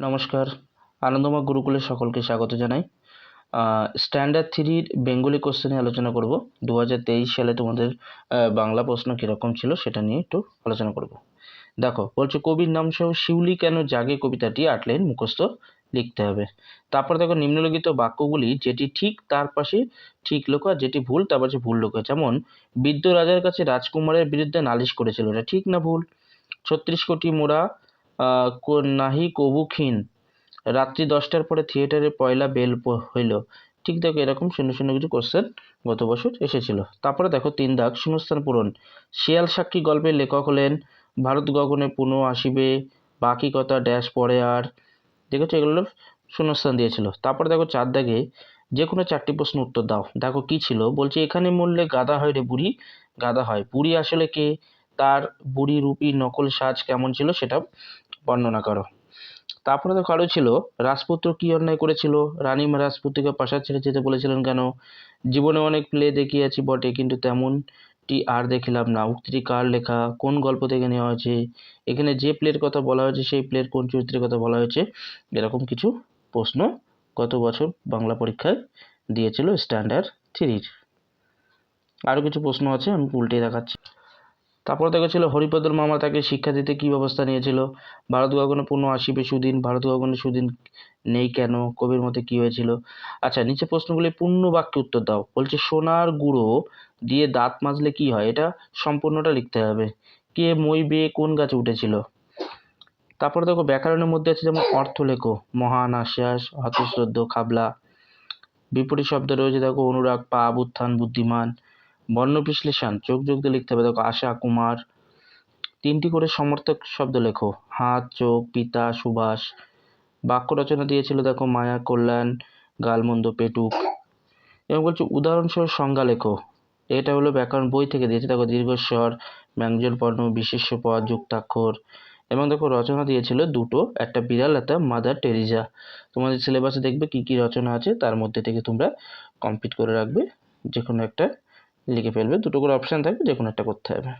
নমস্কার। আনন্দময় গুরুকুলে সকলকে স্বাগত জানাই। স্ট্যান্ডার্ড থ্রির বেঙ্গলি কোশ্চেনে আলোচনা করব। দু হাজার তেইশ সালে তোমাদের বাংলা প্রশ্ন কীরকম ছিল সেটা নিয়ে একটু আলোচনা করব। দেখো, বলছে কবির নাম সহ শিউলি কেন জাগে কবিতাটি আট লাইন মুখস্থ লিখতে হবে। তারপর দেখো নিম্নলিখিত বাক্যগুলি, যেটি ঠিক তার পাশে ঠিক লেখো আর যেটি ভুল তার পাশে ভুল লেখো। যেমন, বৃদ্ধ রাজার কাছে রাজকুমারের বিরুদ্ধে নালিশ করেছিল। এটা ঠিক না ভুল? ছত্রিশ কোটি মোড়া নাহি কবু ক্ষীণ। রাত্রি দশটার পরে থিয়েটারে পয়লা বেল হইল। ঠিক দেখো, এরকম শূন্য শূন্য কিছু কোশ্চেন গত বছর এসেছিল। তারপরে দেখো, তিন দাগ, শূন্যস্থান পূরণ। শিয়াল সাক্ষী গল্পের লেখক হলেন ভারত গগনে পুনঃ আসিবে, বাকি কথা ড্যাশ পরে আর। দেখেছ, এগুলো শূন্যস্থান দিয়েছিল। তারপরে দেখো, চার দাগে যে কোনো চারটি প্রশ্ন উত্তর দাও। দেখো, কি ছিল? বলছে, এখানে মরলে গাদা হয় রে বুড়ি? গাদা হয়। বুড়ি আসলে কে? তার বুড়ি রূপী নকল সাজ কেমন ছিল সেটা বর্ণনা করো। তারপরে তো কারও ছিল, রাজপুত্র কি অন্যায় করেছিল? রানীমা রাজপুত্রকে প্রাসাদ ছেড়ে যেতে বলেছিলেন কেন? জীবনে অনেক প্লে দেখিয়াছি বটে, কিন্তু তেমনটি আর দেখিলাম না। উক্তিটি কার লেখা? কোন গল্প থেকে নেওয়া হয়েছে? এখানে যে প্লের কথা বলা হয়েছে, সেই প্লের কোন চরিত্রের কথা বলা হয়েছে? এরকম কিছু প্রশ্ন গত বছর বাংলা পরীক্ষায় দিয়েছিল স্ট্যান্ডার্ড থ্রির। আরও কিছু প্রশ্ন আছে, আমি উল্টে দেখাচ্ছি। তারপর দেখা ছিল হরিপদর মামা তাকে শিক্ষা দিতে কী ব্যবস্থা নিয়েছিল? ভারত গগনে পূর্ণ আসিবে সুদিন, ভারত গগনে সুদিন নেই কেন? কবির মতে কী হয়েছিল? আচ্ছা নিচে প্রশ্নগুলি পূর্ণ বাক্যে উত্তর দাও। বলছে, সোনার গুঁড়ো দিয়ে দাঁত মাজলে কি হয়? এটা সম্পূর্ণটা লিখতে হবে। কে মই বেয়ে কোন গাছে উঠেছিল? তারপর দেখো, ব্যাকরণের মধ্যে আছে যেমন অর্থ লেখো, মহান আশ্বাস, হতশ্রদ্ধ, খাবলা। বিপরীত শব্দ রয়েছে দেখো, অনুরাগ, পাপ, উত্থান, বুদ্ধিমান। বর্ণ বিশ্লেষণ চোখ যোগ দিয়ে লিখতে হবে। দেখো, আশা, কুমার। তিনটি করে সমর্থক শব্দ লেখো। হাত, চোখ, পিতা সুভাষ বাক্য রচনা দিয়েছিল, দেখো, মায়া, কল্যাণ, গালমন্দ, পেটুক। এবং বলছে উদাহরণসহ সংজ্ঞা লেখো। এটা হলো ব্যাকরণ বই থেকে দিয়েছে। দেখো, দীর্ঘস্বর, ব্যঞ্জন, বর্ণ, বিশেষ্য পদ, যুক্তাক্ষর। এবং দেখো, রচনা দিয়েছিল দুটো, একটা বিড়াল, একটা মাদার টেরিজা। তোমাদের সিলেবাসে দেখবে কি কি রচনা আছে, তার মধ্যে থেকে তোমরা কমপ্লিট করে রাখবে যে কোনো একটা লিখে ফেলবে। দুটো করে অপশান থাকবে যে কোনো একটা করতে হবে।